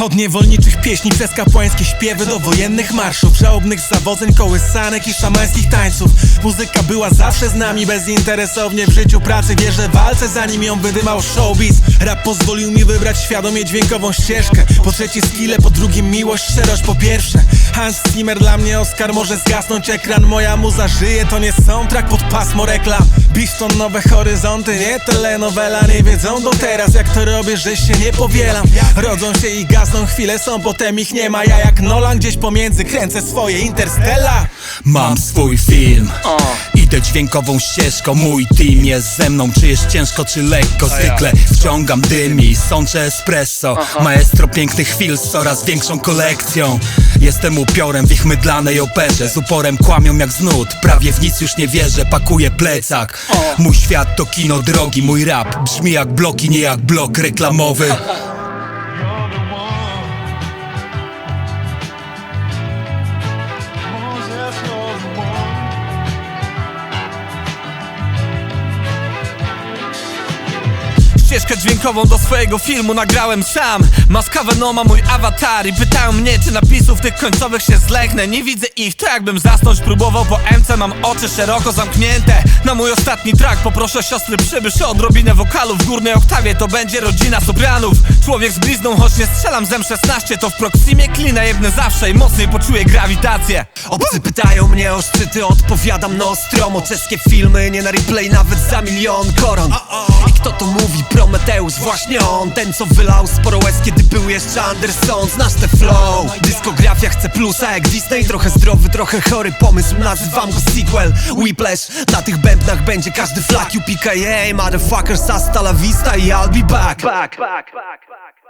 Od niewolniczych pieśni przez kapłańskie śpiewy do wojennych marszów Żałobnych zawodzeń, kołysanek i szamańskich tańców. Muzyka była zawsze z nami bezinteresownie w życiu pracy Wierzę walce zanim ją wydymał showbiz. Rap pozwolił mi wybrać świadomie dźwiękową ścieżkę. Po trzecie skille, po drugim miłość, szczerość po pierwsze. Hans Zimmer dla mnie Oscar może zgasnąć ekran. Moja muza żyje, to nie soundtrack pod pasmo reklam Biston nowe horyzonty, nie telenowela. Nie wiedzą do teraz jak to robię, że się nie powielam. Rodzą się i gasną chwile, są potem ich nie ma. Ja jak Nolan gdzieś pomiędzy kręcę swoje Interstellar. Mam swój film. Idę dźwiękową ścieżką. Mój team jest ze mną. Czy jest ciężko, czy lekko? Zwykle wciągam dym i sączę espresso. Maestro pięknych chwil z coraz większą kolekcją. Jestem upiorem w ich mydlanej operze. Z uporem kłamią jak znud Prawie w nic już nie wierzę. Pakuję plecak. Mój świat to kino drogi. Mój rap brzmi jak bloki, nie jak blok reklamowy Ścieżkę dźwiękową do swojego filmu nagrałem sam. Maska Venoma mój awatar I pytają mnie czy napisów tych końcowych się zleknę Nie widzę ich, to jakbym zasnąć próbował Po MC mam oczy szeroko zamknięte. Na mój ostatni track poproszę siostry przybysz o odrobinę wokalu W górnej oktawie to będzie rodzina sopranów. Człowiek z blizną, choć nie strzelam z M16 To w Proximie klina jedne zawsze i mocniej poczuję grawitację. Obcy pytają mnie o szczyty, odpowiadam nostromo Czeskie filmy, nie na replay nawet za milion koron kto to mówi? Prometeusz, właśnie on. Ten co wylał sporo łez, kiedy był jeszcze Anderson. Znasz te flow. Dyskografia chce plusa jak Disney Trochę zdrowy, trochę chory pomysł. Nazywam go sequel Whiplash. Na tych bębnach będzie każdy flag UPKA Motherfuckers, hasta la vista i I'll be back, back, back, back, back.